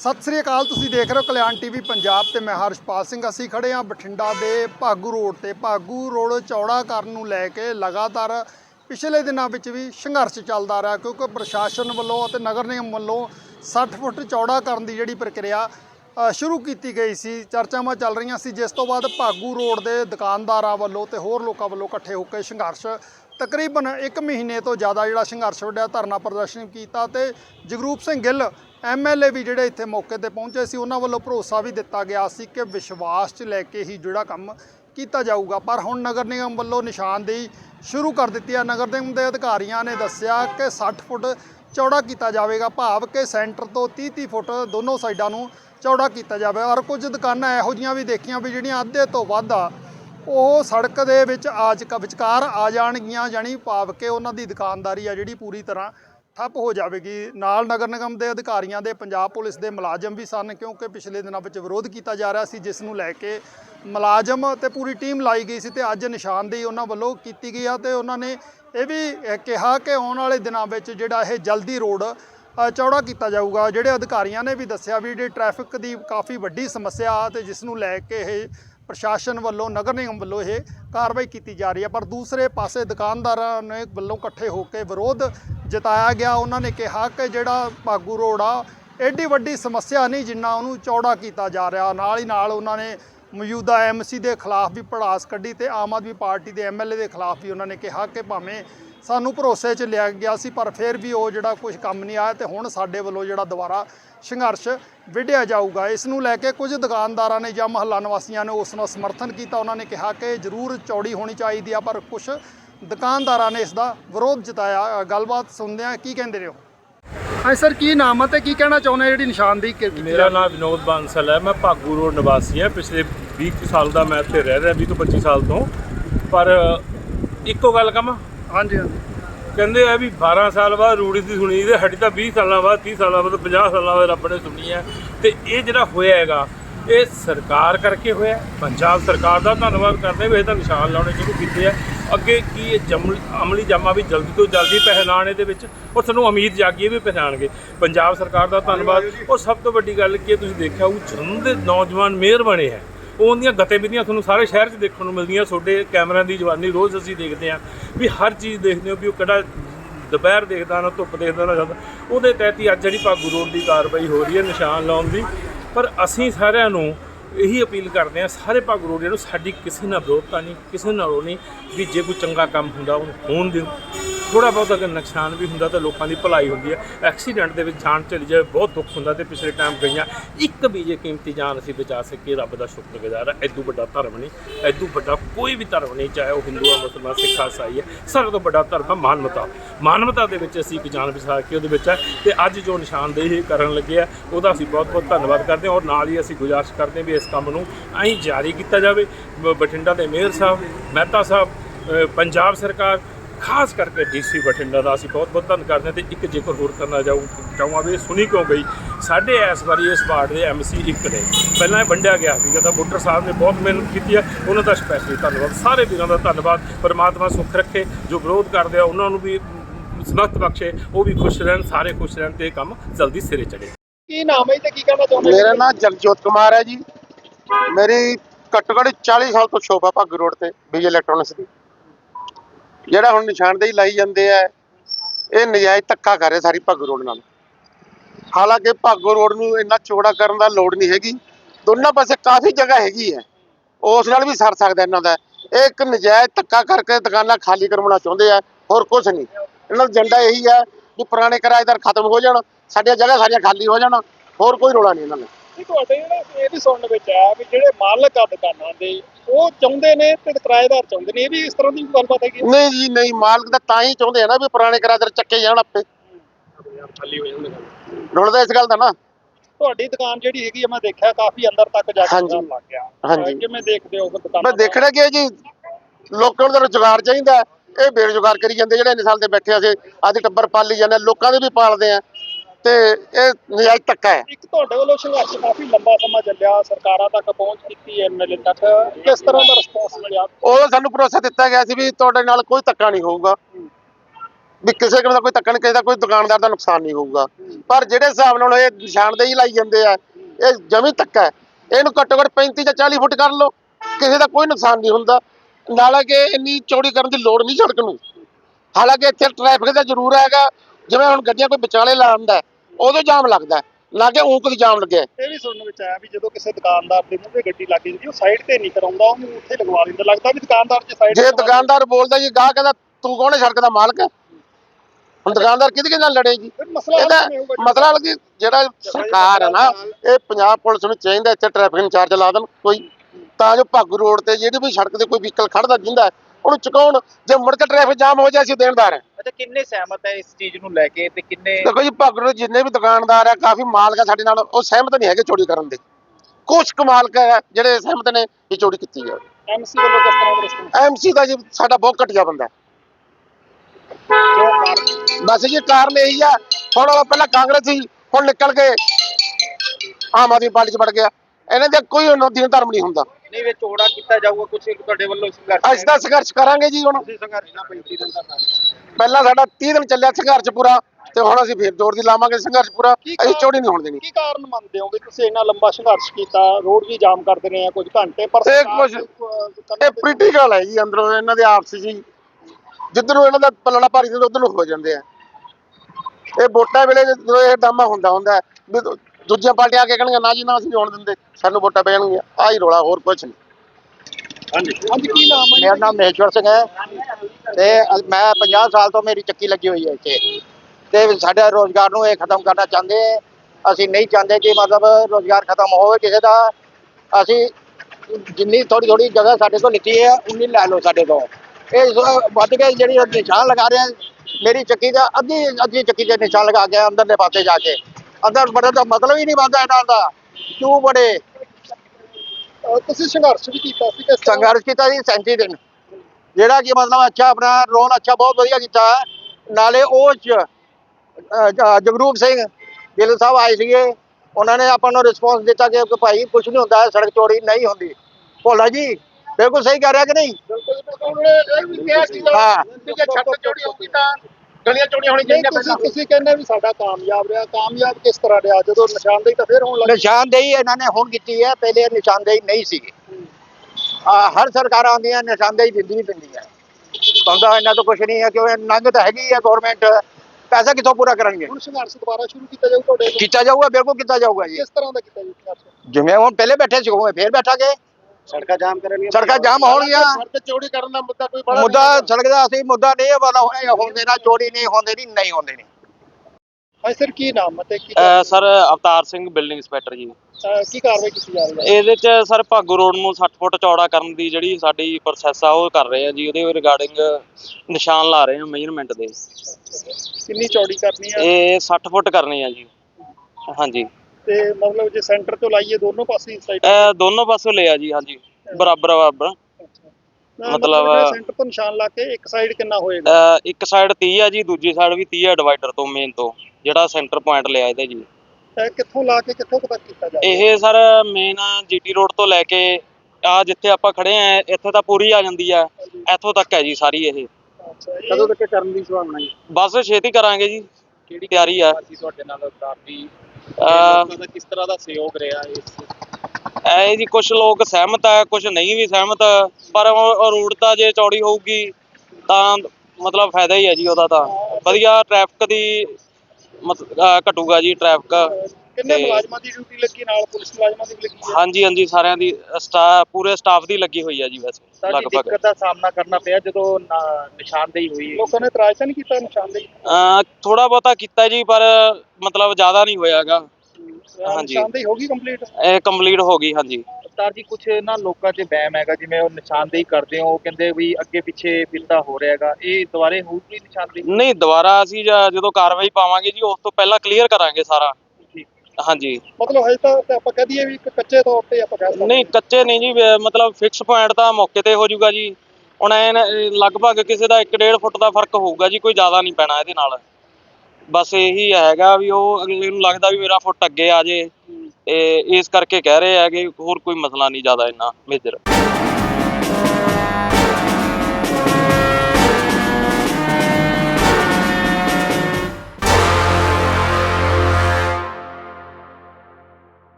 ਸਤਿ ਸ੍ਰੀ ਅਕਾਲ, ਤੁਸੀਂ ਦੇਖ ਰਹੇ ਹੋ ਕਲਿਆਣ ਟੀਵੀ ਪੰਜਾਬ ਤੇ ਮੈਂ ਹਰਸ਼ਪਾਲ ਸਿੰਘ। ਅਸੀਂ ਖੜੇ ਹਾਂ ਬਠਿੰਡਾ ਦੇ ਭਾਗੂ ਰੋਡ ਤੇ। ਭਾਗੂ ਰੋਡ ਚੌੜਾ ਕਰਨ ਨੂੰ ਲੈ ਕੇ ਲਗਾਤਾਰ ਪਿਛਲੇ ਦਿਨਾਂ ਵਿੱਚ ਵੀ ਸੰਘਰਸ਼ ਚੱਲਦਾ ਰਿਹਾ ਕਿਉਂਕਿ ਪ੍ਰਸ਼ਾਸਨ ਵੱਲੋਂ ਅਤੇ ਨਗਰ ਨਿਗਮ ਵੱਲੋਂ 60 ਫੁੱਟ ਚੌੜਾ ਕਰਨ ਦੀ ਜਿਹੜੀ ਪ੍ਰਕਿਰਿਆ ਸ਼ੁਰੂ ਕੀਤੀ ਗਈ ਸੀ। ਚਰਚਾਵਾਂ ਚੱਲ ਰਹੀਆਂ ਸੀ। ਜਿਸ ਤੋਂ ਬਾਅਦ ਭਾਗੂ ਰੋਡ ਦੇ ਦੁਕਾਨਦਾਰਾਂ ਵੱਲੋਂ ਤੇ ਹੋਰ ਲੋਕਾਂ ਵੱਲੋਂ ਇਕੱਠੇ ਹੋ ਕੇ ਸੰਘਰਸ਼ ਤਕਰੀਬਨ 1 ਮਹੀਨੇ ਤੋਂ ਜ਼ਿਆਦਾ ਜਿਹੜਾ ਸੰਘਰਸ਼ ਵੱਡਿਆ ਧਰਨਾ ਪ੍ਰਦਰਸ਼ਨ ਕੀਤਾ ਤੇ ਜਗਰੂਪ ਸਿੰਘ ਗਿੱਲ ਐਮਐਲਏ ਵੀ ਜਿਹੜੇ ਇੱਥੇ ਮੌਕੇ ਤੇ ਪਹੁੰਚੇ ਸੀ, ਉਹਨਾਂ ਵੱਲੋਂ ਭਰੋਸਾ ਵੀ ਦਿੱਤਾ ਗਿਆ ਸੀ ਕਿ ਵਿਸ਼ਵਾਸ 'ਚ ਲੈ ਕੇ ਹੀ ਜਿਹੜਾ ਕੰਮ ਕੀਤਾ ਜਾਊਗਾ। ਪਰ ਹੁਣ ਨਗਰ ਨਿਗਮ ਵੱਲੋਂ ਨਿਸ਼ਾਨਦੇਹੀ ਸ਼ੁਰੂ ਕਰ ਦਿੱਤੀ ਹੈ ਨਗਰ ਨਿਗਮ ਦੇ ਅਧਿਕਾਰੀਆਂ ਨੇ ਦੱਸਿਆ ਕਿ 60 ਫੁੱਟ ਚੌੜਾ ਕੀਤਾ ਜਾਵੇਗਾ। ਭਾਵ ਕਿ ਸੈਂਟਰ ਤੋਂ 30-30 ਫੁੱਟ ਦੋਨੋਂ ਸਾਈਡਾਂ ਨੂੰ ਚੌੜਾ ਕੀਤਾ ਜਾਵੇ। ਔਰ ਕੁਝ ਦੁਕਾਨਾਂ ਇਹੋ ਜੀਆਂ ਵੀ ਦੇਖੀਆਂ ਵੀ ਜਿਹੜੀਆਂ ਅੱਧੇ ਤੋਂ ਵੱਧ ਆ। ਉਹ ਸੜਕ ਦੇ ਵਿੱਚ ਆਜ ਕ ਵਿਚਕਾਰ ਆ ਜਾਣਗੀਆਂ, ਜਾਣੀ ਭਾਵ ਕੇ ਉਹਨਾਂ ਦੀ ਦੁਕਾਨਦਾਰੀ ਆ ਜਿਹੜੀ ਪੂਰੀ ਤਰ੍ਹਾਂ ਠੱਪ ਹੋ ਜਾਵੇਗੀ। ਨਾਲ ਨਗਰ ਨਿਗਮ ਦੇ ਅਧਿਕਾਰੀਆਂ ਦੇ, ਪੰਜਾਬ ਪੁਲਿਸ ਦੇ ਮੁਲਾਜ਼ਮ ਵੀ ਸਨ, ਕਿਉਂਕਿ ਪਿਛਲੇ ਦਿਨਾਂ ਵਿੱਚ ਵਿਰੋਧ ਕੀਤਾ ਜਾ ਰਿਹਾ ਸੀ, ਜਿਸ ਨੂੰ ਲੈ ਕੇ ਮੁਲਾਜ਼ਮ ਤੇ ਪੂਰੀ ਟੀਮ ਲਾਈ ਗਈ ਸੀ ਤੇ ਅੱਜ ਨਿਸ਼ਾਨਦੇਹੀ ਉਹਨਾਂ ਵੱਲੋਂ ਕੀਤੀ ਗਈ ਆ ਤੇ ਉਹਨਾਂ ਨੇ ਇਹ ਵੀ ਕਿਹਾ ਕਿ ਆਉਣ ਵਾਲੇ ਦਿਨਾਂ ਵਿੱਚ ਜਿਹੜਾ ਇਹ ਜਲਦੀ ਰੋਡ ਚੌੜਾ ਕੀਤਾ ਜਾਊਗਾ। ਜਿਹੜੇ ਅਧਿਕਾਰੀਆਂ ਨੇ ਵੀ ਦੱਸਿਆ ਵੀ ਜਿਹੜੀ ਟ੍ਰੈਫਿਕ ਦੀ ਕਾਫੀ ਵੱਡੀ ਸਮੱਸਿਆ ਆ ਤੇ ਜਿਸ ਨੂੰ ਲੈ ਕੇ ਇਹ ਪ੍ਰਸ਼ਾਸਨ ਵੱਲੋਂ, ਨਗਰ ਨਿਗਮ ਵੱਲੋਂ ਇਹ ਕਾਰਵਾਈ ਕੀਤੀ ਜਾ ਰਹੀ ਹੈ। ਪਰ ਦੂਸਰੇ ਪਾਸੇ ਦੁਕਾਨਦਾਰਾਂ ਨੇ ਵੱਲੋਂ ਇਕੱਠੇ ਹੋ ਕੇ ਵਿਰੋਧ ਜਤਾਇਆ ਗਿਆ। ਉਹਨਾਂ ਨੇ ਕਿਹਾ ਕਿ ਜਿਹੜਾ ਭਾਗੂ ਰੋਡ ਆ ਐਡੀ ਵੱਡੀ ਸਮੱਸਿਆ ਨਹੀਂ ਜਿੰਨਾ ਉਹਨੂੰ ਚੌੜਾ ਕੀਤਾ ਜਾ ਰਿਹਾ। ਨਾਲ ਹੀ ਨਾਲ ਉਹਨਾਂ ਨੇ ਮੌਜੂਦਾ ਐਮਸੀ ਦੇ ਖਿਲਾਫ ਵੀ ਪੜਾਸ ਕੱਢੀ ਤੇ ਆਮ ਆਦਮੀ ਪਾਰਟੀ ਦੇ ਐਮਐਲਏ ਦੇ ਖਿਲਾਫ ਵੀ ਉਹਨਾਂ ਨੇ ਕਿਹਾ ਕਿ ਭਾਵੇਂ ਸਾਨੂੰ ਭਰੋਸੇ 'ਚ ਲਿਆ ਗਿਆ ਸੀ, ਪਰ ਫਿਰ ਵੀ ਉਹ ਜਿਹੜਾ ਕੁਝ ਕੰਮ ਨਹੀਂ ਆਇਆ ਤੇ ਹੁਣ ਸਾਡੇ ਵੱਲੋਂ ਜਿਹੜਾ ਦੁਬਾਰਾ ਸੰਘਰਸ਼ ਵਿੱਢਿਆ ਜਾਊਗਾ। ਇਸ ਨੂੰ ਲੈ ਕੇ ਕੁਝ ਦੁਕਾਨਦਾਰਾਂ ਨੇ ਜਾਂ ਮਹੱਲਾ ਨਿਵਾਸੀਆਂ ਨੇ ਉਸ ਨੂੰ ਸਮਰਥਨ ਕੀਤਾ। ਉਹਨਾਂ ਨੇ ਕਿਹਾ ਕਿ ਜ਼ਰੂਰ ਚੌੜੀ ਹੋਣੀ ਚਾਹੀਦੀ ਆ, ਪਰ ਕੁਝ ਦੁਕਾਨਦਾਰਾਂ ਨੇ ਇਸ ਦਾ ਵਿਰੋਧ ਜਤਾਇਆ। ਗੱਲਬਾਤ ਸੁਣਦੇ ਆ ਕੀ ਕਹਿੰਦੇ ਰਹੋ ਹਾਂ ਸਰ ਕੀ ਨਾਮ ਹੈ ਤੇ ਕੀ ਕਹਿਣਾ ਚਾਹੁੰਦੇ ਜਿਹੜੀ ਨਿਸ਼ਾਨਦੇਹੀ ਕੀਤੀ ਮੇਰਾ ਨਾਮ ਵਿਨੋਦ ਬਾਂਸਲ ਹੈ ਮੈਂ ਭਾਗੂ ਰੋਡ ਨਿਵਾਸੀ ਹਾਂ। ਪਿਛਲੇ 20 ਕੁ ਸਾਲ ਦਾ ਮੈਂ ਇੱਥੇ ਰਹਿ ਰਿਹਾ 20 ਤੋਂ 25 ਸਾਲ ਤੋਂ। ਪਰ ਇੱਕੋ ਗੱਲ ਕਹਾਂ? ਹਾਂਜੀ ਹਾਂਜੀ। ਕਹਿੰਦੇ ਆ ਵੀ 12 ਸਾਲ ਬਾਅਦ ਰੂੜੀ ਦੀ ਸੁਣੀ ਤੇ ਸਾਡੀ ਤਾਂ 20 ਸਾਲਾਂ ਬਾਅਦ 30 ਸਾਲਾਂ ਬਾਅਦ 50 ਸਾਲਾਂ ਬਾਅਦ ਰੱਬ ਨੇ ਸੁਣੀ ਹੈ। ਤੇ ਇਹ ਜਿਹੜਾ ਹੋਇਆ ਹੈਗਾ ਇਹ ਸਰਕਾਰ ਕਰਕੇ ਹੋਇਆ ਪੰਜਾਬ ਸਰਕਾਰ ਦਾ ਧੰਨਵਾਦ ਕਰਦੇ ਵੀ ਇਹ ਤਾਂ ਨਿਸ਼ਾਨ ਲਾਉਣੇ ਸ਼ੁਰੂ ਕੀਤੇ ਆ। ਅੱਗੇ ਕੀ ਇਹ ਜਮਲ ਅਮਲੀ ਜਾਮਾ ਵੀ ਜਲਦੀ ਤੋਂ ਜਲਦੀ ਪਹਿਨਾਣ ਇਹਦੇ ਵਿੱਚ ਔਰ ਤੁਹਾਨੂੰ ਉਮੀਦ ਜਾਗੀ ਇਹ ਵੀ ਪਹਿਨਾਣਗੇ। ਪੰਜਾਬ ਸਰਕਾਰ ਦਾ ਧੰਨਵਾਦ। ਔਰ ਸਭ ਤੋਂ ਵੱਡੀ ਗੱਲ ਕੀ ਹੈ, ਤੁਸੀਂ ਦੇਖਿਆ ਉਹ ਜਲੰਧਰ ਦੇ ਨੌਜਵਾਨ ਮੇਅਰ ਬਣੇ ਹੈ। ਉਹਦੀਆਂ ਗਤੀਵਿਧੀਆਂ ਤੁਹਾਨੂੰ ਸਾਰੇ ਸ਼ਹਿਰ 'ਚ ਦੇਖਣ ਨੂੰ ਮਿਲਦੀਆਂ। ਤੁਹਾਡੇ ਕੈਮਰਿਆਂ ਦੀ ਜਵਾਨੀ ਰੋਜ਼ ਅਸੀਂ ਦੇਖਦੇ ਹਾਂ ਵੀ ਹਰ ਚੀਜ਼ ਦੇਖਦੇ ਹੋ ਵੀ ਉਹ ਕਿਹੜਾ ਦੁਪਹਿਰ ਦੇਖਦਾ ਨਾ ਧੁੱਪ ਦੇਖਦਾ ਨਾ ਜਾਂਦਾ ਉਹਦੇ ਤਹਿਤ ਹੀ ਅੱਜ ਜਿਹੜੀ ਭਾਗੂ ਰੋਡ ਦੀ ਕਾਰਵਾਈ ਹੋ ਰਹੀ ਹੈ ਨਿਸ਼ਾਨ ਲਾਉਣ ਦੀ। ਪਰ ਅਸੀਂ ਸਾਰਿਆਂ ਨੂੰ ਇਹੀ ਅਪੀਲ ਕਰਦੇ ਹਾਂ ਸਾਰੇ ਭਾਗੂ ਰੋਡੀਆਂ ਨੂੰ ਸਾਡੀ ਕਿਸੇ ਨਾਲ ਵਿਰੋਧਤਾ ਨਹੀਂ, ਕਿਸੇ ਨਾਲ ਉਹ ਨਹੀਂ ਵੀ ਜੇ ਕੋਈ ਚੰਗਾ ਕੰਮ ਹੁੰਦਾ ਉਹਨੂੰ ਹੋਣ ਦਿਓ। ਥੋੜਾ ਬਹੁਤ ਅਗਰ ਨੁਕਸਾਨ ਵੀ ਹੁੰਦਾ ਤਾਂ ਲੋਕਾਂ ਦੀ ਭਲਾਈ ਹੁੰਦੀ ਹੈ। ਐਕਸੀਡੈਂਟ ਦੇ ਵਿੱਚ ਜਾਨ ਚਲੀ ਜਾਵੇ ਬਹੁਤ ਦੁੱਖ ਹੁੰਦਾ ਤੇ ਪਿਛਲੇ ਟਾਈਮ ਗਈਆਂ ਇੱਕ ਵੀ ਜੇ ਕੀਮਤੀ ਜਾਨ ਅਸੀਂ ਬਚਾ ਸਕੀਏ, ਰੱਬ ਦਾ ਸ਼ੁਕਰਗੁਜ਼ਾਰ ਹੈ। ਐਦੂ ਵੱਡਾ ਧਰਮ ਨਹੀਂ, ਐਦੂ ਵੱਡਾ ਕੋਈ ਵੀ ਧਰਮ ਨਹੀਂ, ਚਾਹੇ ਉਹ ਹਿੰਦੂ ਆ ਮੁਸਲਮਾਨ, ਸਿੱਖ ਇਸਾਈ ਹੈ, ਸਭ ਤੋਂ ਵੱਡਾ ਧਰਮ ਹੈ ਮਾਨਵਤਾ। ਮਾਨਵਤਾ ਦੇ ਵਿੱਚ ਅਸੀਂ ਇੱਕ ਜਾਨ ਬਚਾ ਕੇ ਉਹਦੇ ਵਿੱਚ ਹੈ ਤੇ ਅੱਜ ਜੋ ਨਿਸ਼ਾਨਦੇਹੀ ਕਰਨ ਲੱਗੇ ਆ, ਉਹਦਾ ਅਸੀਂ ਬਹੁਤ ਬਹੁਤ ਧੰਨਵਾਦ ਕਰਦੇ ਹਾਂ ਔਰ ਨਾਲ ਹੀ ਅਸੀਂ ਗੁਜ਼ਾਰਿਸ਼ ਕਰਦੇ ਹਾਂ ਵੀ ਇਸ ਕੰਮ ਨੂੰ ਐਂ ਜਾਰੀ ਕੀਤਾ ਜਾਵੇ। ਬਠਿੰਡਾ ਦੇ ਮੇਅਰ ਸਾਹਿਬ, ਮਹਿਤਾ ਸਾਹਿਬ ਪੰਜਾਬ ਸਰਕਾਰ ਖਾਸ ਕਰਕੇ ਡੀਸੀ ਬਠਿੰਡਾ ਦਾ ਅਸੀਂ ਬਹੁਤ ਬਹੁਤ ਧੰਨ ਕਰਦੇ ਹਾਂ ਤੇ ਇੱਕ ਜ਼ਿਕਰ ਹੋਰ ਕਰਨਾ ਜਾਊ ਚਾਹੁੰਦਾ ਵੀ ਇਹ ਸੁਣੀ ਕਿਉਂ ਗਈ? ਸਾਡੇ ਇਸ ਵਾਰੀ ਇਸ ਵਾਰਡ ਦੇ ਐਮਸੀ ਇੱਕ ਨੇ। ਪਹਿਲਾਂ ਇਹ ਵੰਡਿਆ ਗਿਆ ਸੀਗਾ ਤਾਂ ਬੁੱਟਰ ਸਾਹਿਬ ਨੇ ਬਹੁਤ ਮਿਹਨਤ ਕੀਤੀ ਹੈ ਉਹਨਾਂ ਦਾ ਸਪੈਸ਼ਲੀ ਧੰਨਵਾਦ। ਸਾਰੇ ਵੀਰਾਂ ਦਾ ਧੰਨਵਾਦ ਪਰਮਾਤਮਾ ਸੁੱਖ ਰੱਖੇ ਜੋ ਵਿਰੋਧ ਕਰਦੇ ਆ ਉਹਨਾਂ ਨੂੰ ਵੀ ਸਮਰਥ ਬਖਸ਼ੇ ਉਹ ਵੀ ਖੁਸ਼ ਰਹਿਣ ਸਾਰੇ ਖੁਸ਼ ਰਹਿਣ ਤੇ ਇਹ ਕੰਮ ਜਲਦੀ ਸਿਰੇ ਚੜੇ ਕੀ ਨਾਮ ਹੈ ਤੇ ਕੀ ਕਹਿਣਾ ਚਾਹੁੰਦੇ ਮੇਰਾ ਨਾਮ ਜਗਜੋਤ ਕੁਮਾਰ ਹੈ ਜੀ। ਮੇਰੀ ਘੱਟੋ ਘੱਟ 40 ਸਾਲ ਤੋਂ ਸ਼ੋਭਾ ਭਾਗ ਰੋਡ ਤੇ ਬੀਜ ਇਲੈਕਟ੍ਰੋਨਿਕਸ ਦੀ। ਜਿਹੜਾ ਹੁਣ ਨਿਸ਼ਾਨਦੇਹੀ ਲਾਈ ਜਾਂਦੇ ਆ, ਇਹ ਨਜਾਇਜ਼ ਧੱਕਾ ਕਰ ਰਿਹਾ ਸਾਰੀ ਭਾਗੋ ਰੋਡ ਨਾਲ। ਹਾਲਾਂਕਿ ਭਾਗੋ ਰੋਡ ਨੂੰ ਇੰਨਾ ਚੌੜਾ ਕਰਨ ਦਾ ਲੋੜ ਨਹੀਂ ਹੈਗੀ, ਦੋਨਾਂ ਪਾਸੇ ਕਾਫੀ ਜਗ੍ਹਾ ਹੈਗੀ ਹੈ। ਉਸ ਨਾਲ ਵੀ ਸਰ ਸਕਦਾ ਇਹਨਾਂ ਦਾ। ਇਹ ਇੱਕ ਨਜਾਇਜ਼ ਧੱਕਾ ਕਰਕੇ ਦੁਕਾਨਾਂ ਖਾਲੀ ਕਰਵਾਉਣਾ ਚਾਹੁੰਦੇ ਆ, ਹੋਰ ਕੁਝ ਨਹੀਂ। ਇਹਨਾਂ ਦਾ ਏਜੰਡਾ ਇਹੀ ਹੈ ਕਿ ਪੁਰਾਣੇ ਕਿਰਾਏਦਾਰ ਖਤਮ ਹੋ ਜਾਣ, ਸਾਡੀਆਂ ਜਗ੍ਹਾ ਸਾਰੀਆਂ ਖਾਲੀ ਹੋ ਜਾਣ, ਹੋਰ ਕੋਈ ਰੋਲਾ ਨਹੀਂ ਇਹਨਾਂ ਦਾ। ਇਹ ਤੁਹਾਡੇ ਜਿਹੜੇ ਇਹ ਵੀ ਸੁਣਨ ਵਿੱਚ ਆਇਆ ਵੀ ਜਿਹੜੇ ਮਾਲਕ ਆ ਦੁਕਾਨਾਂ ਦੇ ਉਹ ਚਾਹੁੰਦੇ ਨੇ ਤੇ ਕਿਰਾਏਦਾਰ ਚਾਹੁੰਦੇ ਨੇ ਇਹ ਵੀ ਇਸ ਤਰ੍ਹਾਂ ਦੀ ਗੱਲਬਾਤ ਹੈਗੀ ਨਹੀਂ ਜੀ ਨਹੀਂ ਮਾਲਕ ਤਾਂ ਤਾਂ ਹੀ ਚਾਹੁੰਦੇ ਆ ਨਾ ਵੀ ਪੁਰਾਣੇ ਕਿਰਾਏਦਾਰ ਚੱਕੇ ਜਾਣ ਆਪੇ। ਰੁਲਦਾ ਇਸ ਗੱਲ ਦਾ ਨਾ। ਤੁਹਾਡੀ ਦੁਕਾਨ ਜਿਹੜੀ ਹੈਗੀ ਆ ਮੈਂ ਦੇਖਿਆ ਕਾਫੀ ਅੰਦਰ ਤੱਕ ਜਾ ਕੇ। ਜਾਣ ਲੱਗ ਗਿਆ। ਹਾਂਜੀ। ਕਿਵੇਂ ਦੇਖਦੇ ਹੋ ਦੁਕਾਨਾਂ ਮੈਂ ਦੇਖਣਾ ਕਿ ਜੀ ਲੋਕਾਂ ਨੂੰ ਤਾਂ ਰੁਜ਼ਗਾਰ ਚਾਹੀਦਾ। ਇਹ ਬੇਰੁਜ਼ਗਾਰ ਕਰੀ ਜਾਂਦੇ ਜਿਹੜੇ ਇੰਨੇ ਸਾਲ ਦੇ ਬੈਠੇ ਅਸੀਂ। ਅੱਜ ਟੱਬਰ ਪਾਲੀ ਜਾਂਦੇ ਲੋਕਾਂ ਦੇ ਵੀ ਪਾਲਦੇ ਆ। ਤੇ ਇਹ ਨਜਾਇਜ਼ ਧੱਕਾ ਹੈ। ਇੱਕ ਤੁਹਾਡੇ ਵੱਲੋਂ ਸੰਘਰਸ਼ ਕਾਫੀ ਲੰਬਾ ਸਮਾਂ ਚੱਲਿਆ ਸਰਕਾਰਾਂ ਤੱਕ ਪਹੁੰਚ ਕੀਤੀ ਐਮਐਲਏ ਤੱਕ। ਕਿਸ ਤਰ੍ਹਾਂ ਦਾ ਰਿਸਪੌਂਸ ਮਿਲਿਆ? ਉਹ ਸਾਨੂੰ ਭਰੋਸਾ ਦਿੱਤਾ ਗਿਆ ਸੀ ਵੀ ਤੁਹਾਡੇ ਨਾਲ ਕੋਈ ਧੱਕਾ ਨਹੀਂ ਹੋਊਗਾ। ਵੀ ਕਿਸੇ ਕਿਸਮ ਦਾ ਕੋਈ ਧੱਕਾ ਨਹੀਂ ਕਿਸੇ ਦਾ ਕੋਈ ਦੁਕਾਨਦਾਰ ਦਾ ਨੁਕਸਾਨ ਨਹੀਂ ਹੋਊਗਾ। ਪਰ ਜਿਹੜੇ ਹਿਸਾਬ ਨਾਲ ਇਹ ਨਿਸ਼ਾਨਦੇਹੀ ਲਾਈ ਜਾਂਦੇ ਆ ਇਹ ਜਮੀ ਧੱਕਾ ਹੈ। ਇਹਨੂੰ ਘੱਟੋ ਘੱਟ 35 ਜਾਂ 40 ਫੁੱਟ ਕਰ ਲਓ ਕਿਸੇ ਦਾ ਕੋਈ ਨੁਕਸਾਨ ਨਹੀਂ ਹੁੰਦਾ। ਨਾਲੇ ਕਿ ਇੰਨੀ ਚੌੜੀ ਕਰਨ ਦੀ ਲੋੜ ਨਹੀਂ ਸੜਕ ਨੂੰ। ਹਾਲਾਂਕਿ ਇੱਥੇ ਟ੍ਰੈਫਿਕ ਦਾ ਜ਼ਰੂਰ ਹੈਗਾ ਜਿਵੇਂ ਹੁਣ ਗੱਡੀਆਂ ਕੋਈ ਵਿਚਾਲੇ ਲਾਉਂਦਾ ਉਦੋਂ ਜਾਮ ਲੱਗਦਾ ਹੈ, ਨਾ ਕਿ ਊਂਕ ਦੀ ਜਾਮ ਲੱਗਿਆ। ਇਹ ਵੀ ਸੁਣਨ ਵਿੱਚ ਆਇਆ ਵੀ ਜਦੋਂ ਕਿਸੇ ਦੁਕਾਨਦਾਰ ਦੇ ਮੂਹਰੇ ਗੱਡੀ ਲੱਗ ਜਾਂਦੀ ਉਹ ਸਾਈਡ ਤੇ ਨਹੀਂ ਕਰਾਉਂਦਾ ਉਹਨੂੰ ਉੱਥੇ ਲਗਵਾ ਲੈਂਦਾ ਲੱਗਦਾ ਵੀ ਦੁਕਾਨਦਾਰ ਜੇ ਸਾਈਡ ਜੇ ਦੁਕਾਨਦਾਰ ਬੋਲਦਾ ਜੀ ਗਾਹ ਕਹਿੰਦਾ ਤੂੰ ਕੌਣ ਹੈ ਸੜਕ ਦਾ ਮਾਲਕ ਹੈ? ਹੁਣ ਦੁਕਾਨਦਾਰ ਕਿਹਦੇ ਨਾਲ ਲੜੇ ਜੀ? ਮਸਲਾ ਕਿ? ਜਿਹੜਾ ਸਰਕਾਰ ਹੈ ਨਾ ਇਹ ਪੰਜਾਬ ਪੁਲਿਸ ਨੂੰ ਚਾਹੀਦਾ ਇੱਥੇ ਟ੍ਰੈਫਿਕ ਇੰਚਾਰਜ ਲਾ ਦੇਣ ਕੋਈ। ਤਾਂ ਜੋ ਭਾਗੂ ਰੋਡ ਤੇ ਜਿਹੜੀ ਵੀ ਸੜਕ ਤੇ ਕੋਈ ਵਹੀਕਲ ਖੜਦਾ ਜਿੰਦਾ ਉਹਨੂੰ ਚੁਕਾਉਣ ਜੇ ਮੁੜ ਕੇ ਟ੍ਰੈਫਿਕ ਜਾਮ ਹੋ ਜਾਏ ਅਸੀਂ ਦੇਣਦਾਰ ਹਾਂ। ਅੱਛਾ ਕਿੰਨੇ ਸਹਿਮਤ ਹੈ ਇਸ ਚੀਜ਼ ਨੂੰ ਲੈ ਕੇ ਤੇ ਕਿੰਨੇ ਦੇਖੋ ਜੀ ਭਾਗੂ ਰੋਡ ਜਿੰਨੇ ਵੀ ਦੁਕਾਨਦਾਰ ਹੈ ਕਾਫੀ ਮਾਲਕ ਹੈ ਸਾਡੇ ਨਾਲ ਉਹ ਸਹਿਮਤ ਨਹੀਂ ਹੈਗੇ ਚੋਰੀ ਕਰਨ ਦੇ। ਕੁਝ ਕੁ ਮਾਲਕ ਹੈ ਜਿਹੜੇ ਸਹਿਮਤ ਨੇ ਇਹ ਚੋਰੀ ਕੀਤੀ ਜਾਵੇ ਐਮਸੀ ਵੱਲੋਂ ਕਿਸ ਤਰ੍ਹਾਂ ਦਾ ਰਿਸਪੌਂਸ ਐਮਸੀ ਦਾ ਜੀ ਸਾਡਾ ਬਹੁਤ ਘਟੀਆ ਬੰਦਾ ਹੈ। ਬਸ ਜੀ ਕਾਰਨ ਇਹੀ ਆ ਹੁਣ ਉਹ ਪਹਿਲਾਂ ਕਾਂਗਰਸ ਸੀ ਹੁਣ ਨਿਕਲ ਕੇ ਆਮ ਆਦਮੀ ਪਾਰਟੀ ਚ ਵੜ ਗਿਆ। ਇਹਨਾਂ ਦੇ ਕੋਈ ਉਹਨਾਂ ਦੀਨ ਧਰਮ ਨਹੀਂ ਹੁੰਦਾ। ਨਹੀਂ ਵੇ ਚੋੜਾ ਕੀਤਾ ਜਾਊਗਾ ਕੁਝ ਤੁਹਾਡੇ ਵੱਲੋਂ ਸੰਘਰਸ਼ ਅਸੀਂ ਤਾਂ ਸੰਘਰਸ਼ ਕਰਾਂਗੇ ਜੀ ਹੁਣ। ਸੰਘਰਸ਼ ਨਾ 35 ਦਿਨ ਦਾ ਪਹਿਲਾਂ ਸਾਡਾ 30 ਦਿਨ ਚੱਲਿਆ ਸੰਘਰਸ਼ ਪੂਰਾ ਤੇ ਹੁਣ ਅਸੀਂ ਫੇਰ ਜ਼ੋਰ ਦੀ ਲਾਵਾਂਗੇ ਸੰਘਰਸ਼ ਪੂਰਾ। ਅਸੀਂ ਚੋੜੀ ਨਹੀਂ ਹੋਣ ਦੇਣੀ। ਕੀ ਕਾਰਨ ਮੰਨਦੇ ਹੋ ਵੀ ਤੁਸੀਂ ਇੰਨਾ ਲੰਬਾ ਸੰਘਰਸ਼ ਕੀਤਾ ਰੋਡ ਵੀ ਜਾਮ ਕਰਦੇ ਰਹੇ ਆ ਕੁਝ ਘੰਟੇ ਪਰ ਇਹ ਅਹ, ਇਹ ਪੋਲੀਟੀਕਲ ਹੈ ਜੀ ਅੰਦਰੋਂ ਇਹਨਾਂ ਦੇ ਆਪਸੀ ਜੀ ਜਿੱਧਰ ਨੂੰ ਇਹਨਾਂ ਦਾ ਪੱਲੜਾ ਭਾਰੀ ਤੇ ਉਧਰ ਨੂੰ ਹੋ ਜਾਂਦੇ ਆ। ਇਹ ਵੋਟਾਂ ਵੇਲੇ ਜਦੋਂ ਇਹ ਡਾਮਾ ਹੁੰਦਾ ਹੁੰਦਾ ਦੂਜੀਆਂ ਪਾਰਟੀਆਂ ਆ ਕੇ ਕਹਿਣਗੀਆਂ ਨਾ ਜੀ ਨਾ ਅਸੀਂ ਹੋਣ ਦਿੰਦੇ ਸਾਨੂੰ ਵੋਟਾਂ ਪੈ ਜਾਣਗੀਆਂ। ਆਹ ਹੀ ਰੋਲਾ ਹੋਰ ਕੁਝ ਨਹੀਂ। ਹਾਂਜੀ। ਹਾਂਜੀ ਕੀ ਨਾਮ ਹੈ? ਮੇਰਾ ਨਾਮ ਮਹੇਸ਼ਵਰ ਸਿੰਘ ਹੈ ਤੇ ਮੈਂ 50 ਸਾਲ ਤੋਂ ਮੇਰੀ ਚੱਕੀ ਲੱਗੀ ਹੋਈ ਹੈ ਇੱਥੇ। ਤੇ ਸਾਡੇ ਰੋਜ਼ਗਾਰ ਨੂੰ ਇਹ ਖਤਮ ਕਰਨਾ ਚਾਹੁੰਦੇ। ਅਸੀਂ ਨਹੀਂ ਚਾਹੁੰਦੇ ਕਿ ਮਤਲਬ ਰੋਜ਼ਗਾਰ ਖਤਮ ਹੋਵੇ ਕਿਸੇ ਦਾ। ਅਸੀਂ ਜਿੰਨੀ ਥੋੜੀ ਥੋੜੀ ਜਗ੍ਹਾ ਸਾਡੇ ਤੋਂ ਲਿੱਤੀ ਹੈ ਉਨੀ ਲੈ ਲਓ ਸਾਡੇ ਤੋਂ ਇਹ ਵੱਧ ਕੇ ਜਿਹੜੀ ਉਹ ਨਿਸ਼ਾਨ ਲਗਾ ਰਹੇ ਆ ਮੇਰੀ ਚੱਕੀ ਦਾ ਅੱਧੀ ਅੱਧੀ ਚੱਕੀ ਦੇ ਨਿਸ਼ਾਨ ਲਗਾ ਕੇ ਅੰਦਰਲੇ ਪਾਸੇ ਜਾ ਕੇ। ਅੰਦਰ ਬੜੇ ਦਾ ਮਤਲਬ ਹੀ ਨਹੀਂ ਬਣਦਾ ਇਹਨਾਂ ਦਾ। ਕਿਉਂ ਬੜੇ ਤੁਸੀਂ ਸੰਘਰਸ਼ ਵੀ ਕੀਤਾ ਸੀ? ਸੰਘਰਸ਼ ਕੀਤਾ ਜੀ 37 ਦਿਨ। ਜਿਹੜਾ ਕਿ ਮਤਲਬ ਅੱਛਾ ਆਪਣਾ ਰੋਲ ਅੱਛਾ ਬਹੁਤ ਵਧੀਆ ਕੀਤਾ। ਨਾਲੇ ਉਹ ਜਗਰੂਪ ਸਿੰਘ ਗਿੱਲ ਸਾਹਿਬ ਆਏ ਸੀਗੇ। ਉਹਨਾਂ ਨੇ ਆਪਾਂ ਨੂੰ ਰਿਸਪੌਂਸ ਦਿੱਤਾ ਕਿ ਭਾਈ ਕੁਝ ਨਹੀਂ ਹੁੰਦਾ ਸੜਕ ਚੋਰੀ ਨਹੀਂ ਹੁੰਦੀ। ਭੋਲਾ ਜੀ ਬਿਲਕੁਲ ਸਹੀ ਕਹਿ ਰਿਹਾ ਕਿ ਨਹੀਂ? ਬਿਲਕੁਲ ਬਿਲਕੁਲ। ਇਹ ਵੀ ਕਿਹਾ ਸੀ ਹਾਂ। ਜੇ ਛੱਤ ਚੋੜੀ ਹੋਊਗੀ ਤਾਂ ਗਲੀਆਂ ਚੋੜੀਆਂ ਹੋਣੀ ਨਹੀਂ ਚਾਹੀਦੀਆਂ ਤੁਸੀਂ ਪਹਿਲਾਂ। ਤੁਸੀਂ ਕਹਿੰਦੇ ਵੀ ਸਾਡਾ ਕਾਮਯਾਬ ਰਿਹਾ ਕਾਮਯਾਬ ਕਿਸ ਤਰ੍ਹਾਂ ਰਿਹਾ? ਜਦੋਂ ਨਿਸ਼ਾਨਦੇਹੀ ਤਾਂ ਫੇਰ ਹੋਣ ਲੱਗੀ ਨਿਸ਼ਾਨਦੇਹੀ ਇਹਨਾਂ ਨੇ ਹੁਣ ਕੀਤੀ ਹੈ ਪਹਿਲੇ ਨਿਸ਼ਾਨਦੇਹੀ ਨਹੀਂ ਸੀਗੀ ਆ ਹਰ ਸਰਕਾਰਾਂ ਆਉਂਦੀਆਂ ਨਿਸ਼ਾਨਦੇਹੀ ਦਿੰਦੀ ਹੀ ਦਿੰਦੀ ਹੈ। ਬੰਦਾ ਇਹਨਾਂ ਤੋਂ ਕੁਝ ਨਹੀਂ ਹੈ ਕਿਉਂ ਨੰਗ ਤਾਂ ਹੈਗੀ ਹੈ ਗਵਰਨਮੈਂਟ ਪੈਸਾ ਕਿੱਥੋਂ ਪੂਰਾ ਕਰਨਗੇ? ਹੁਣ ਸੰਘਰਸ਼ ਦੁਬਾਰਾ ਸ਼ੁਰੂ ਕੀਤਾ ਜਾਊ ਤੁਹਾਡੇ ਵੱਲੋਂ? ਕੀਤਾ ਜਾਊਗਾ ਬਿਲਕੁਲ ਕੀਤਾ ਜਾਊਗਾ ਜੀ। ਕਿਸ ਤਰ੍ਹਾਂ ਦਾ ਕੀਤਾ ਜੀ ਸੰਘਰਸ਼? ਜਿਵੇਂ ਹੁਣ ਪਹਿਲੇ ਬੈਠੇ ਸੀ ਉਵੇਂ ਫੇਰ ਬੈਠਾਂਗੇ। ਸੜਕਾਂ ਜਾਮ ਕਰਨਗੀਆਂ ਸੜਕਾਂ ਜਾਮ ਹੋਣਗੀਆਂ। ਸੜਕ ਚੋੜੀ ਕਰਨ ਦਾ ਮੁੱਦਾ ਕੋਈ ਬੜਾ ਮੁੱਦਾ ਸੜਕ ਦਾ ਅਸੀਂ ਮੁੱਦਾ ਨਹੀਂ ਵਾਲਾ ਹੁੰਦੇ ਨਾ ਚੋਰੀ ਨਹੀਂ ਹੁੰਦੇ ਨਹੀਂ ਨਹੀਂ ਹੁੰਦੇ ਨਹੀਂ। ਹਾਂ ਸਰ ਕੀ ਨਾਮ ਹੈ ਤੇ ਕੀ ਅਹ sir Avtar Singh building inspector ji. ਅਹ, ਕੀ ਕਾਰਵਾਈ ਕੀਤੀ ਜਾ ਰਹੀ ਹੈ? ਇਹਦੇ ਚ ਸਰ ਭਾਗੂ ਰੋਡ ਨੂੰ 60 ਫੁੱਟ ਚੌੜਾ ਕਰਨ ਦੀ ਜਿਹੜੀ ਸਾਡੀ ਪ੍ਰੋਸੈਸ ਆ ਉਹ ਕਰ ਰਹੇ ਆ ਜੀ। ਉਹਦੇ ਰਿਗਾਰਡਿੰਗ ਨਿਸ਼ਾਨ ਲਾ ਰਹੇ ਆ ਮੇਜਰਮੈਂਟ ਦੇ। ਕਿੰਨੀ ਚੌੜੀ ਕਰਨੀ ਹੈ ਇਹ 60 ਫੁੱਟ ਕਰਨੀ ਆ ਜੀ। ਹਾਂਜੀ। ਤੇ ਮਤਲਬ ਜੇ ਸੈਂਟਰ ਤੋਂ ਲਾਈਏ ਦੋਨੋਂ ਪਾਸੇ ਸਾਈਡ ਇਹ ਦੋਨੋਂ ਪਾਸੋਂ ਲਿਆ ਜੀ ਹਾਂਜੀ। ਬਰਾਬਰ ਬਰਾਬਰ। ਮਤਲਬ- ਸੈਂਟਰ ਤੋਂ ਨਿਸ਼ਾਨ ਲਾ ਕੇ ਇੱਕ ਸਾਈਡ ਕਿੰਨਾ ਹੋਏਗਾ? ਇੱਕ ਸਾਈਡ 30 ਆ ਜੀ ਦੂਜੀ ਸਾਈਡ ਵੀ 30 ਆ ਡਿਵਾਈਡਰ ਤੋਂ ਮੇਨ ਤੋਂ ਜਿਹੜਾ ਸੈਂਟਰ ਪੁਆਇੰਟ ਲਿਆ ਇਹਦੇ ਜੀ। ਇਹ ਕਿੱਥੋਂ ਲਾ ਕੇ ਕਿੱਥੋਂ ਤੱਕ ਕੀਤਾ ਜਾਵੇ ਇਹ ਸਰ ਮੇਨ ਜੀਟੀ ਰੋਡ ਤੋਂ ਲੈ ਕੇ ਆ ਜਿੱਥੇ ਆਪਾਂ ਖੜੇ ਆ ਇੱਥੇ ਤਾਂ ਪੂਰੀ ਆ ਜਾਂਦੀ ਆ। ਇੱਥੋਂ ਤੱਕ ਹੈ ਜੀ ਸਾਰੀ ਇਹ। ਕਦੋਂ ਤੱਕ ਕਰਨ ਦੀ ਸੰਭਾਵਨਾ ਹੈ? ਬਸ ਛੇਤੀ ਕਰਾਂਗੇ ਜੀ ਕਿਹੜੀ ਤਿਆਰੀ ਆ। ਅਸੀਂ ਤੁਹਾਡੇ ਨਾਲ ਕਾਫੀ ਦਾ ਕਿਸ ਤਰ੍ਹਾਂ ਦਾ ਸਹਿਯੋਗ ਰਿਹਾ ਇਸ ਐ ਜੀ ਕੁਝ ਲੋਕ ਸਹਿਮਤ ਆ ਕੁਝ ਨਹੀਂ ਵੀ ਸਹਿਮਤ ਪਰ ਉਹ ਰੋਡ ਤਾਂ ਜੇ ਚੌੜੀ ਹੋਊਗੀ ਤਾਂ ਮਤਲਬ ਫਾਇਦਾ ਹੀ ਹੈ ਜੀ ਉਹਦਾ ਤਾਂ। ਵਧੀਆ ਟ੍ਰੈਫਿਕ ਦੀ ਮਤ- ਅਹ ਘਟੂਗਾ ਜੀ ਟ੍ਰੈਫਿਕ ਕਿੰਨੇ ਮੁਲਾਜ਼ਮਾਂ ਦੀ ਡਿਊਟੀ ਲੱਗੀ ਨਾਲ ਪੁਲਿਸ ਮੁਲਾਜ਼ਮਾਂ ਦੀ ਵੀ ਲੱਗੀ ਹੈ? ਹਾਂਜੀ ਹਾਂਜੀ ਸਾਰਿਆਂ ਦੀ ਸਟਾਫ ਪੂਰੇ ਸਟਾਫ ਦੀ ਲੱਗੀ ਹੋਈ ਹੈ ਜੀ ਵੈਸੇ ਸਾਡੀ ਲਗਭਗ। ਦਿੱਕਤ ਦਾ ਸਾਹਮਣਾ ਕਰਨਾ ਪਿਆ ਜਦੋਂ ਨਾ- ਨਿਸ਼ਾਨਦੇਹੀ ਹੋਈ। ਲੋਕਾਂ ਨੇ ਇਤਰਾਜ਼ ਤਾਂ ਨਹੀਂ ਕੀਤਾ ਨਿਸ਼ਾਨਦੇਹੀ? ਥੋੜਾ ਬਹੁਤਾ ਕੀਤਾ ਜੀ ਪਰ ਮਤਲਬ ਜ਼ਿਆਦਾ ਨਹੀਂ ਹੋਇਆਗਾ ਹਾਂਜੀ। ਨਿਸ਼ਾਨਦੇਹੀ ਹੋ ਗਈ ਕੰਪਲੀਟ ਇਹ ਕੰਪਲੀਟ ਹੋ ਗਈ ਹਾਂਜੀ। ਅਵਤਾਰ ਜੀ ਕੁਝ ਨਾ ਲੋਕਾਂ 'ਚ ਵਹਿਮ ਹੈਗਾ ਜਿਵੇਂ ਉਹ ਨਿਸ਼ਾਨਦੇਹੀ ਕਰਦੇ ਹੋ ਉਹ ਕਹਿੰਦੇ ਵੀ ਅੱਗੇ ਪਿੱਛੇ ਫਿਰਦਾ ਹੋ ਰਿਹਾ ਹੈਗਾ ਇਹ ਦੁਬਾਰੇ ਹੋਊਗੀ ਨਿਸ਼ਾਨਦੇਹੀ? ਨਹੀਂ ਦੁਬਾਰਾ ਅਸੀਂ ਜ- ਜਦੋਂ ਕਾਰਵਾਈ ਪਾਵਾਂਗੇ ਜੀ ਉਸ ਤੋਂ ਪਹਿਲਾਂ ਕਲੀਅਰ ਕਰਾਂਗੇ ਸਾਰਾ। ਹਾਂਜੀ। ਮਤਲਬ ਹਜੇ ਤਾਂ ਤਾਂ ਆਪਾਂ ਕਹਿ ਦਈਏ ਵੀ ਇੱਕ ਕੱਚੇ ਤੌਰ ਤੇ ਆਪਾਂ ਕਹਿ ਸਕਦੇ ਨਹੀਂ ਕੱਚੇ ਨਹੀਂ ਜੀ ਮਤਲਬ ਫਿਕਸ ਪੁਆਇੰਟ ਤਾਂ ਮੌਕੇ ਤੇ ਹੋ ਜਾਊਗਾ ਜੀ। ਹੁਣ ਐ ਲਗਭਗ ਕਿਸੇ ਦਾ 1.5 ਫੁੱਟ ਦਾ ਫ਼ਰਕ ਹੋਊਗਾ ਜੀ ਕੋਈ ਜ਼ਿਆਦਾ ਨਹੀਂ ਪੈਣਾ ਇਹਦੇ ਨਾਲ। ਬਸ ਇਹੀ ਹੈਗਾ ਵੀ ਉਹ ਅਗਲੇ ਨੂੰ ਲੱਗਦਾ ਵੀ ਮੇਰਾ ਫੁੱਟ ਅੱਗੇ ਆ ਜੇ। ਤੇ ਇਸ ਕਰਕੇ ਕਹਿ ਰਹੇ ਹੈਗੇ ਹੋਰ ਕੋਈ ਮਸਲਾ ਨਹੀਂ ਜ਼ਿਆਦਾ ਇੰਨਾ ਮੇਜਰ